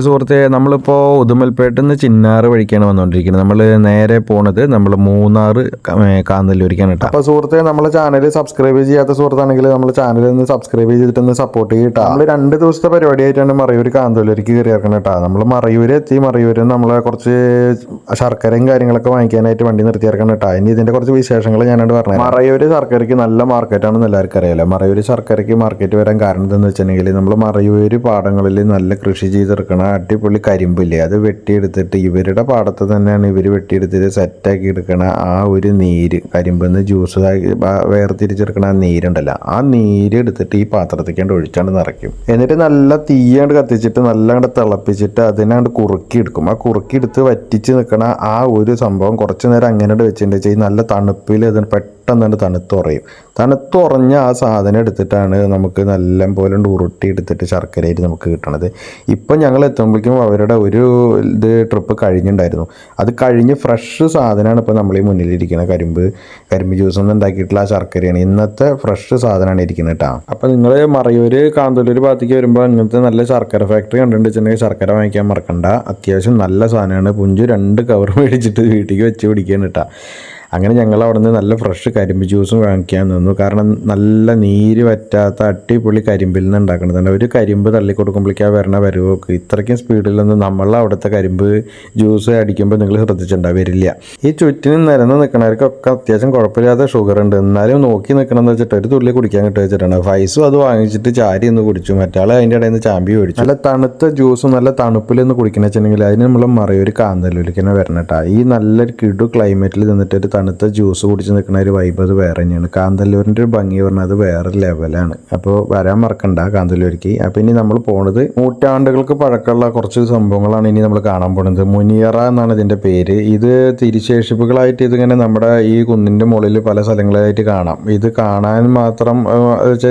സുഹൃത്തെ നമ്മളിപ്പോൾ ഉദുമൽപേട്ടിൽ നിന്ന് ചിന്നാറ് വഴിക്കാണ് വന്നുകൊണ്ടിരിക്കുന്നത് നമ്മൾ നേരെ പോണത് നമ്മൾ ഏ, കാന്തല്ലൂരിക്കാണ് കേട്ടോ. അപ്പോൾ സുഹൃത്തെ നമ്മളെ ചാനൽ സബ്സ്ക്രൈബ് ചെയ്യാത്ത സുഹൃത്താണെങ്കിൽ നമ്മൾ ചാനൽ ഒന്ന് സബ്സ്ക്രൈബ് ചെയ്തിട്ടൊന്ന് സപ്പോർട്ട് ചെയ്യട്ടോ നമ്മൾ രണ്ട് ദിവസത്തെ പരിപാടിയായിട്ടാണ് മറയൂർ കാന്തല്ലൂരിക്ക് കയറി ഇറക്കണം കേട്ടോ നമ്മൾ മറയൂർ എത്തി മറയൂർ നമ്മൾ കുറച്ച് ശർക്കരയും കാര്യങ്ങളൊക്കെ വാങ്ങിക്കാനായിട്ട് വണ്ടി നിർത്തി ഇറക്കണം കേട്ടോ ഇനി ഇതിന്റെ കുറച്ച് വിശേഷങ്ങൾ ഞാനോട് പറഞ്ഞു മറയൂർ ശർക്കരയ്ക്ക് നല്ല മാർക്കറ്റാണെന്ന് എല്ലാവർക്കും അറിയാലോ. മറയൂർ ശർക്കരയ്ക്ക് മാർക്കറ്റ് വരാൻ കാരണം എന്താണെന്ന് വെച്ചിട്ടുണ്ടെങ്കിൽ നമ്മൾ മറയൂർ പാടങ്ങളിൽ നല്ല കൃഷി ചെയ്തെടുക്കണ അടിപൊളി കരിമ്പില്ലേ? അത് വെട്ടിയെടുത്തിട്ട് ഇവരുടെ പാടത്ത് തന്നെയാണ് ഇവർ വെട്ടിയെടുത്തിട്ട് സെറ്റാക്കി എടുക്കണ ആ ഒരു നീര്. കരിമ്പെന്ന് ജ്യൂസ് വേർതിരിച്ചെടുക്കണ ആ നീരുണ്ടല്ലോ. ആ നീര് എടുത്തിട്ട് ഈ പാത്രത്തേക്കാണ്ട് ഒഴിച്ചാണ്ട് നിറയ്ക്കും. എന്നിട്ട് നല്ല തീയാണ്ട് കത്തിച്ചിട്ട് നല്ല കണ്ട് തിളപ്പിച്ചിട്ട് അതിനാണ്ട് കുറുക്കി എടുക്കും ആ കുറുക്കി എടുത്ത് വറ്റിച്ച് നിൽക്കണ ആ ഒരു സംഭവം കുറച്ച് നേരം അങ്ങനെ വെച്ചിട്ടുണ്ടെങ്കിൽ ഈ നല്ല തണുപ്പിൽ അതിന് പെട്ടെന്ന് തണുത്തുറയും തണുത്തുറഞ്ഞ ആ സാധനം എടുത്തിട്ടാണ് നമുക്ക് നല്ല പോലെ ഉരുട്ടി എടുത്തിട്ട് ശർക്കരയായിട്ട് നമുക്ക് കിട്ടണത്. ഇപ്പം ഞങ്ങൾ എത്തുമ്പോഴേക്കും അവരുടെ ഒരു ഇത് ട്രിപ്പ് കഴിഞ്ഞിട്ടുണ്ടായിരുന്നു അത് കഴിഞ്ഞ് ഫ്രഷ് സാധനമാണ് ഇപ്പോൾ നമ്മൾ ഈ മുന്നിലിരിക്കുന്ന കരിമ്പ്. കരിമ്പ് ജ്യൂസ് ഒന്നും ഉണ്ടാക്കിയിട്ടുള്ള ആ ശർക്കരയാണ്. ഇന്നത്തെ ഫ്രഷ് സാധനമാണ് ഇരിക്കുന്നത് കേട്ടോ അപ്പോൾ നിങ്ങൾ മറയൂർ കാന്തല്ലൂർ ഭാഗത്തേക്ക് വരുമ്പോൾ ഇങ്ങനത്തെ നല്ല ശർക്കര ഫാക്ടറി കണ്ടിട്ടുണ്ടെങ്കിൽ ശർക്കര വാങ്ങിക്കാൻ മറക്കണ്ട. അത്യാവശ്യം നല്ല സാധനമാണ്. പുഞ്ചു രണ്ട് കവർ മേടിച്ചിട്ട് വീട്ടിലേക്ക് വെച്ച് പിടിക്കുകയാണ് കേട്ടോ അങ്ങനെ ഞങ്ങൾ അവിടെ നിന്ന് നല്ല ഫ്രഷ് കരിമ്പ് ജ്യൂസും വാങ്ങിക്കാൻ നിന്നു. കാരണം നല്ല നീര് പറ്റാത്ത അടിപൊളി കരിമ്പിൽ നിന്ന് ഉണ്ടാക്കണതാണ്. ഒരു കരിമ്പ് തള്ളി കൊടുക്കുമ്പോഴേക്കും ആ വരണ വരവൊക്കെ ഇത്രയ്ക്കും സ്പീഡിലൊന്നും നമ്മളെ അവിടുത്തെ കരിമ്പ് ജ്യൂസ് അടിക്കുമ്പോൾ നിങ്ങൾ ശ്രദ്ധിച്ചിട്ടുണ്ടാവും വരില്ല. ഈ ചുറ്റിന് നിരന്ന് നിൽക്കണവർക്കൊക്കെ അത്യാവശ്യം കുഴപ്പമില്ലാത്ത ഷുഗർ ഉണ്ട്. എന്നാലും നോക്കി നിൽക്കണമെന്ന് വെച്ചിട്ട് ഒരു തുള്ളി കുടിക്കാൻ കിട്ടുക വെച്ചിട്ടാണ്. ഫൈസും അത് വാങ്ങിച്ചിട്ട് ചാരി ഒന്ന് കുടിച്ചു. മറ്റാൾ അതിന്റെ ഇടയിൽ നിന്ന് ചാമ്പി മേടിച്ചു. നല്ല തണുത്ത ജ്യൂസും നല്ല തണുപ്പിൽ നിന്ന് കുടിക്കണമെന്ന് വെച്ചിട്ടുണ്ടെങ്കിൽ അതിന് നമ്മൾ മറയൊരു കാന്തല്ലൂരിക്ക് തന്നെ വരണം ഈ നല്ലൊരു കിടു ക്ലൈമറ്റിൽ നിന്നിട്ട് ഒരു തണുത്ത ജ്യൂസ് കുടിച്ച് നിൽക്കുന്ന ഒരു വൈബ് അത് വേറെ തന്നെയാണ്. കാന്തല്ലൂരിന്റെ ഒരു ഭംഗി പറഞ്ഞാൽ അത് വേറെ ലെവലാണ് അപ്പോൾ വരാൻ മറക്കണ്ട കാന്തല്ലൂരിക്ക്. അപ്പോൾ ഇനി നമ്മൾ പോണത് നൂറ്റാണ്ടുകൾക്ക് പഴക്കമുള്ള കുറച്ച് സംഭവങ്ങളാണ് ഇനി നമ്മൾ കാണാൻ പോണത്. മുനിയറ എന്നാണ് ഇതിന്റെ പേര്. ഇത് തിരിശേഷിപ്പുകളായിട്ട് ഇതിങ്ങനെ നമ്മുടെ ഈ കുന്നിന്റെ മുകളിൽ പല സ്ഥലങ്ങളിലായിട്ട് കാണാം. ഇത് കാണാൻ മാത്രം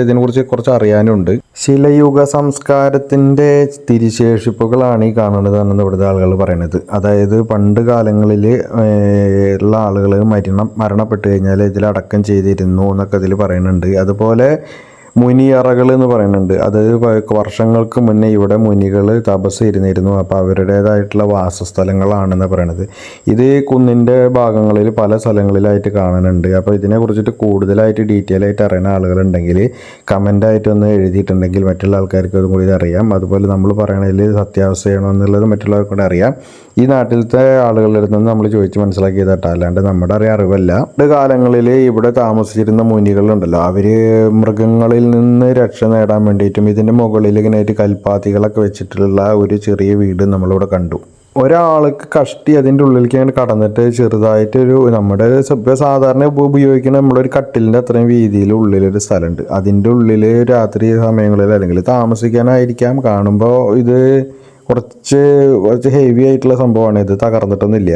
ഇതിനെക്കുറിച്ച് കുറച്ച് അറിയാനുണ്ട്. ശിലയുഗ സംസ്കാരത്തിന്റെ തിരിശേഷിപ്പുകളാണ് ഈ കാണുന്നത് എന്നാണ് ഇവിടുത്തെ ആളുകൾ പറയുന്നത്. അതായത് പണ്ട് കാലങ്ങളിൽ ഉള്ള ആളുകൾ മരണം മരണപ്പെട്ടു കഴിഞ്ഞാൽ ഇതിലടക്കം ചെയ്തിരുന്നു എന്നൊക്കെ ഇതിൽ പറയുന്നുണ്ട്. അതുപോലെ മുനിയറകൾ എന്ന് പറയുന്നുണ്ട്. അതായത് വർഷങ്ങൾക്ക് മുന്നേ ഇവിടെ മുനികൾ തപസ് ഇരുന്നിരുന്നു അപ്പോൾ അവരുടേതായിട്ടുള്ള വാസസ്ഥലങ്ങളാണെന്ന് പറയണത്. ഇത് കുന്നിന്റെ ഭാഗങ്ങളിൽ പല സ്ഥലങ്ങളിലായിട്ട് കാണാനുണ്ട് അപ്പോൾ ഇതിനെ കുറിച്ചിട്ട് കൂടുതലായിട്ട് ഡീറ്റെയിൽ ആയിട്ട് അറിയുന്ന ആളുകളുണ്ടെങ്കിൽ കമന്റായിട്ട് ഒന്ന് എഴുതിയിട്ടുണ്ടെങ്കിൽ മറ്റുള്ള ആൾക്കാർക്ക് അതും കൂടി അറിയാം. അതുപോലെ നമ്മൾ പറയണതിൽ സത്യാവസ്ഥയാണോ എന്നുള്ളത് മറ്റുള്ളവർക്ക് കൂടെ അറിയാം. ഈ നാട്ടിലത്തെ ആളുകളുടെ അടുത്ത് നമ്മൾ ചോദിച്ച് മനസ്സിലാക്കിയതാട്ടോ അല്ലാണ്ട് നമ്മുടെ അറിയ അറിവല്ല കാലങ്ങളിൽ ഇവിടെ താമസിച്ചിരുന്ന മുനികളുണ്ടല്ലോ. അവർ മൃഗങ്ങളിൽ നിന്ന് രക്ഷ നേടാൻ വേണ്ടിയിട്ടും ഇതിന്റെ മുകളിൽ ഇങ്ങനെയായിട്ട് കൽപ്പാത്തികളൊക്കെ വെച്ചിട്ടുള്ള ഒരു ചെറിയ വീട് നമ്മളിവിടെ കണ്ടു. ഒരാൾക്ക് കഷ്ടി അതിന്റെ ഉള്ളിലേക്ക് അങ്ങനെ കടന്നിട്ട് ചെറുതായിട്ട് ഒരു നമ്മുടെ സാധാരണ ഉപയോഗിക്കുന്ന നമ്മുടെ ഒരു കട്ടിലിന്റെ അത്രയും വീതിയിൽ ഉള്ളിലൊരു സ്ഥലമുണ്ട്. അതിന്റെ ഉള്ളിൽ രാത്രി സമയങ്ങളിൽ അല്ലെങ്കിൽ താമസിക്കാനായിരിക്കാം. കാണുമ്പോൾ ഇത് കുറച്ച് കുറച്ച് ഹെവി ആയിട്ടുള്ള സംഭവമാണ്. ഇത് തകർന്നിട്ടൊന്നുമില്ല.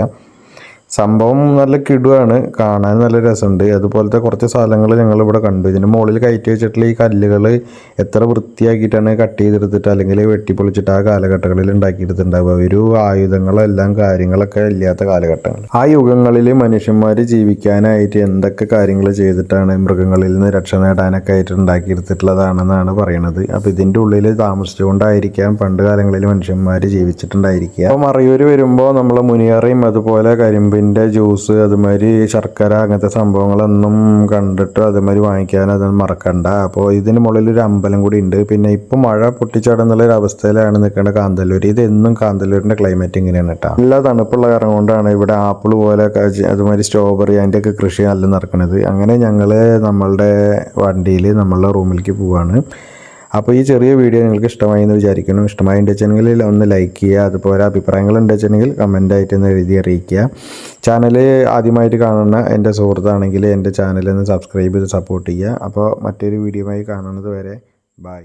സംഭവം നല്ല കിടുവാണ്. കാണാൻ നല്ല രസമുണ്ട്. അതുപോലത്തെ കുറച്ച് സ്ഥലങ്ങൾ ഞങ്ങൾ ഇവിടെ കണ്ടു. ഇതിന്റെ മുകളിൽ കയറ്റി വെച്ചിട്ടുള്ള ഈ കല്ലുകൾ എത്ര വൃത്തിയാക്കിയിട്ടാണ് കട്ട് ചെയ്തെടുത്തിട്ട് അല്ലെങ്കിൽ വെട്ടിപ്പൊളിച്ചിട്ട് ആ കാലഘട്ടങ്ങളിൽ ഉണ്ടാക്കിയെടുത്തിട്ടുണ്ടാവുക. ഒരു ആയുധങ്ങളെല്ലാം കാര്യങ്ങളൊക്കെ ഇല്ലാത്ത കാലഘട്ടങ്ങൾ. ആ യുഗങ്ങളിൽ മനുഷ്യന്മാർ ജീവിക്കാനായിട്ട് എന്തൊക്കെ കാര്യങ്ങൾ ചെയ്തിട്ടാണ് മൃഗങ്ങളിൽ നിന്ന് രക്ഷ നേടാനൊക്കെ ആയിട്ട് ഉണ്ടാക്കിയെടുത്തിട്ടുള്ളതാണെന്നാണ് പറയണത്. അപ്പോൾ ഇതിന്റെ ഉള്ളിൽ താമസിച്ചുകൊണ്ടായിരിക്കാം പണ്ട് കാലങ്ങളിൽ മനുഷ്യന്മാർ ജീവിച്ചിട്ടുണ്ടായിരിക്കുക. അപ്പോൾ മറയൂർ വരുമ്പോൾ നമ്മൾ മുനിയറയും അതുപോലെ കരിമ്പിന്റെ ജ്യൂസ് അതുമാതിരി ശർക്കര അങ്ങനത്തെ സംഭവങ്ങളൊന്നും കണ്ടിട്ട് അതുമാതിരി വാങ്ങിക്കാൻ അതൊന്നും മറക്കണ്ട. അപ്പോൾ ഇതിന് മുകളിൽ ഒരു അമ്പലം കൂടി ഉണ്ട്. പിന്നെ ഇപ്പം മഴ പൊട്ടിച്ചാടുന്നുള്ള ഒരു അവസ്ഥയിലാണ് നിൽക്കേണ്ട കാന്തല്ലൂർ ഇതെന്നും കാന്തല്ലൂരിന്റെ ക്ലൈമറ്റ് ഇങ്ങനെയാണ് കേട്ടോ. നല്ല തണുപ്പുള്ള കാരണം കൊണ്ടാണ് ഇവിടെ ആപ്പിൾ പോലെ അതുമാതിരി സ്ട്രോബെറി അതിന്റെയൊക്കെ കൃഷി നല്ല നടക്കുന്നത്. അങ്ങനെ ഞങ്ങൾ നമ്മളുടെ വണ്ടിയിൽ നമ്മളുടെ റൂമിലേക്ക് പോവാണ്. അപ്പോൾ ഈ ചെറിയ വീഡിയോ നിങ്ങൾക്ക് ഇഷ്ടമായി എന്ന് വിചാരിക്കുന്നു. ഇഷ്ടമായി ഉണ്ടെച്ചെങ്കിൽ ഒന്ന് ലൈക്ക് ചെയ്യുക. അതുപോലെ അഭിപ്രായങ്ങൾ ഉണ്ടെച്ചെങ്കിൽ കമന്റ് ആയിട്ട് ഒന്ന് എഴുതി അറിയിക്കുക. ചാനൽ ആദ്യമായിട്ട് കാണുന്ന എന്റെ സുഹൃത്താണെങ്കിൽ എന്റെ ചാനലൊന്ന് സബ്സ്ക്രൈബ് ചെയ്ത് സപ്പോർട്ട് ചെയ്യുക. അപ്പോൾ മറ്റൊരു വീഡിയോയുമായി കാണുന്നത് വരെ ബൈ